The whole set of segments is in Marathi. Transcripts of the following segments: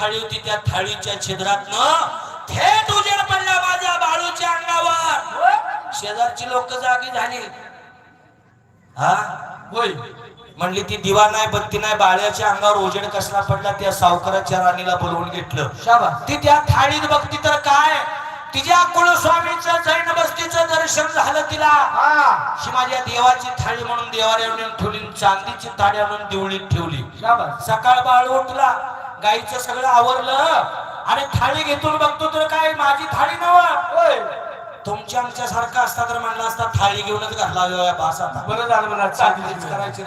थाळी होती त्या थाळीच्या छिद्रातनं थेट उजेड पडला माझ्या बाळूच्या अंगावर. शेजारची लोक जागी झाली. हा? होय. म्हणली ती दिवा नाही बत्ती नाही बाळ्याच्या अंगावर उजेड कसला पडला त्या सावकाराच्या राणीला बोलवून घेतलं. शाबा ती त्या थाळीत बघती तर काय? तिच्या कुलस्वामीचं जैन बस्तीचं दर्शन झालं तिला. हा. माझ्या देवाची थाळी म्हणून आणून ठेवली चांदीची थाळी आणून देवळीत ठेवली. शाबा सकाळ बाळ उठला. गाईचं सगळं आवरलं. आणि थाळी घेतून बघतो तर काय? माझी थाळी नव. तुमच्या आमच्या सारखं असता तर म्हणला असता थाळी घेऊनच घातला आता बरं झालं मला करायची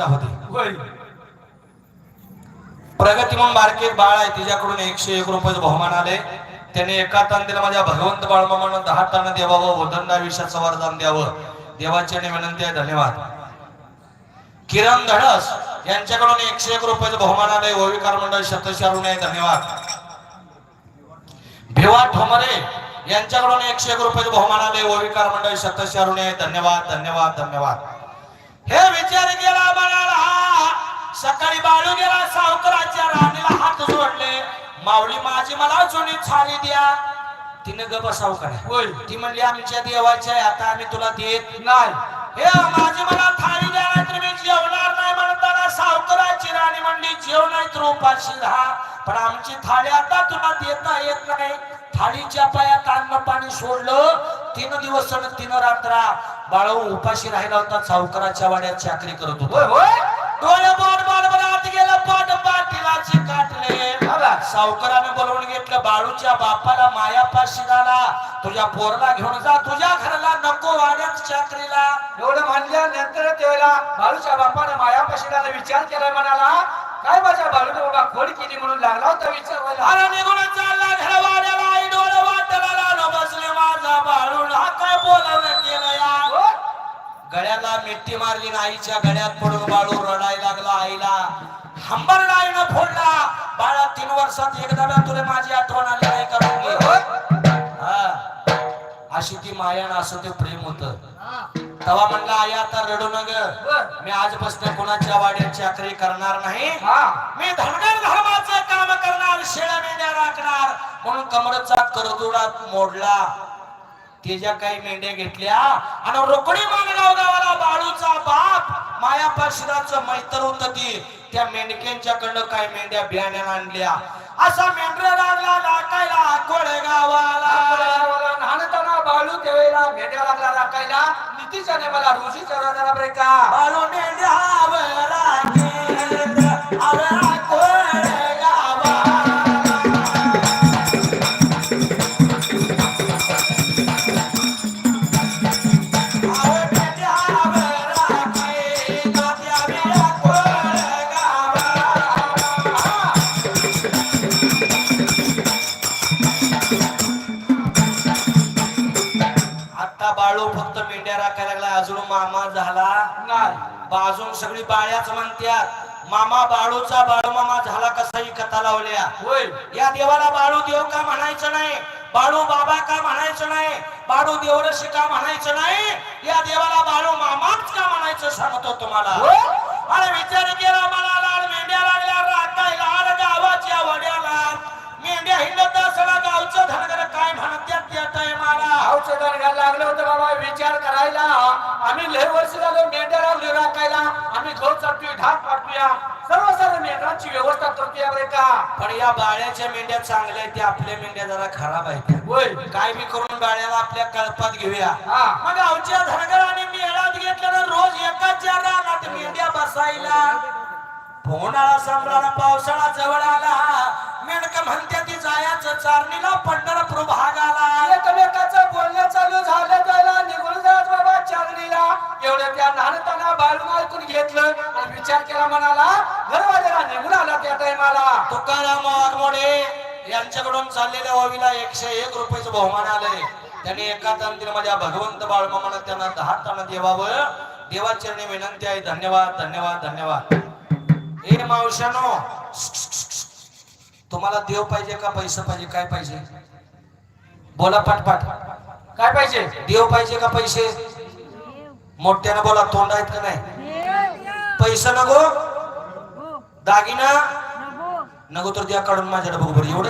प्रगती म्हणून बारके बाळ आहे तिच्याकडून एकशे एक रुपयाचं बहुमान आले. त्याने एका तान दिलं माझ्या भगवंत बाळमामानं दहा टन देवावं वदंड आयुष्याचं वरदान द्यावं. देवाची आणि विनंती आहे धन्यवाद. किरण धडस यांच्याकडून एकशे एक रुपयाचं बहुमान आलंय. ओविकार मंडळ शतशारून आहे धन्यवाद. भिवा ठोमरे यांच्याकडून एकशे एक रुपयाचं बहुमान आलंय. ओविकार मंडळ शतशारून आहे धन्यवाद धन्यवाद धन्यवाद. हे विचार गेला बघायला सकाळी बाळू गेला सावकाराच्या राणीला हात जोडले. माऊली माझी मला जुनी थाळी द्या. तिने ग बसाव काय होय. ती म्हणली आमच्या देवाच्या आता आम्ही तुला देत नाही. हे माझी मला थाळी द्या. तर उपाशी राहा पण आमची थाळी आता तुला देता येत नाही. थाळीच्या पायात अन्न पाणी सोडलं तीन दिवस आणि तीन रात्रा बाळू उपाशी राहिला होता सावकाराच्या वाड्यात चाकरी करत होता. डोळे बोट बनात गेलं पोट पाटीलाचे काटले. सावकाराने बोलवून घेतलं बाळूच्या बापाला मायापाशी झाला तुझ्या पोरला घेऊन जा तुझ्या घराला नको वाड्यात चाकरीला. एवढं म्हणल्यानंतर त्यावेळेला बाळूच्या बापाने मायापाशीला विचार केलाय म्हणाला काय माझ्या बाबा खोड केली म्हणून लागला होता विचार व्हायला? अरे निघून चालला घर वाड्याला आई डोळे वाटायला लावलं बसले माझा बाळून हा काय बोलावं केलं या. हो? गळ्याला मिट्टी मारली आणि आईच्या गळ्यात पडून बाळू रडायला लागला आईला. हंबर आईनं फोडला. बाळा तीन वर्षात एकदा ना तुला माझी आठवण आली नाही करून? हा? अशी ती माया असं ते प्रेम होत. तेव्हा म्हणला आई आता रडू न ग बर. मी आजपासून कोणाच्या वाड्यात चाकरी करणार नाही. मी धनगर धर्माचं काम करणार शेळ्या मेंढ्या राखणार. म्हणून कमरचा करदुडा मोडला. त्याच्या काही मेंढ्या घेतल्या आणि रोकडी मानगाव गावाला बाळूचा बाप मायापाशिराचं मैत्र होत ती. त्या मेंढक्यांच्याकडनं काही मेंढ्या बियाण्याला आणल्या. असा मेंढ्या लागला लाकायला कोळे त्यावेळेला भेट्या लागला राखायला. नितीशाने मला रोजी चढवणारा बरे का? मेंढ्या बाळू फक्त मेंढ्या राखायला लागला अजून मामा झाला नाही. बाजून सगळी बाळ्याच म्हणत्यात मामा बाळूचा बाळू मामा झाला कसा ही कथा लावल्या? होय. या देवाला बाळू देव का म्हणायचं नाही? बाळू बाबा का म्हणायचं नाही? बाळू देवरशी का म्हणायचं नाही? या देवाला बाळू मामाच का म्हणायचं सांगतो तुम्हाला? आणि विचार केला मला औषध घालायला लागलं होतं बाबा विचार करायला. आम्ही लय वर्ष झालो मेंढ्या लावली राखायला आम्ही गहू चाटतोय ढाक पाडतोय सर्व सर्व मेंढरांची व्यवस्था करतोय बरे का? पण या बाळ्याच्या मेंढ्या चांगल्या आहेत त्या आपल्या मेंढ्या जरा खराब आहेत. होय. काय बी करून बाळ्याला आपल्या कळपात घेऊया. हा. मग गावच्या धनगरांनी मेळात घेतल्यानं रोज एकाच्या रानात मेंढ्या बसायला. उन्हाळा संपला पावसाळा जवळ आला. मेंढक म्हणते ती जायचं चारणीला पंढरपूर एवढं त्या लहानताना बाळून ऐकून घेतलं. आणि विचार केला म्हणाला घरवाल्याला निघून आला त्या टायमाला. तुकाराम वाघमोडे यांच्याकडून चाललेल्या ओवीला एकशे एक रुपयाचं बहुमान आलंय. त्यांनी एका तांतील माझ्या भगवंत बाळमामानं त्यांना दहा तानं देवावं. देवाचरणी विनंती आहे. धन्यवाद धन्यवाद धन्यवाद. ए मावशानो तुम्हाला देव पाहिजे का पैसे पाहिजे? काय पाहिजे? बोला पाटपाट. काय पाहिजे? देव पाहिजे का पैसे? मोठ्यानं बोला तोंड आहेत का नाही? पैसे नको? दागिना? नको. तर द्या काढून माझ्याकडे बघू बरं. एवढं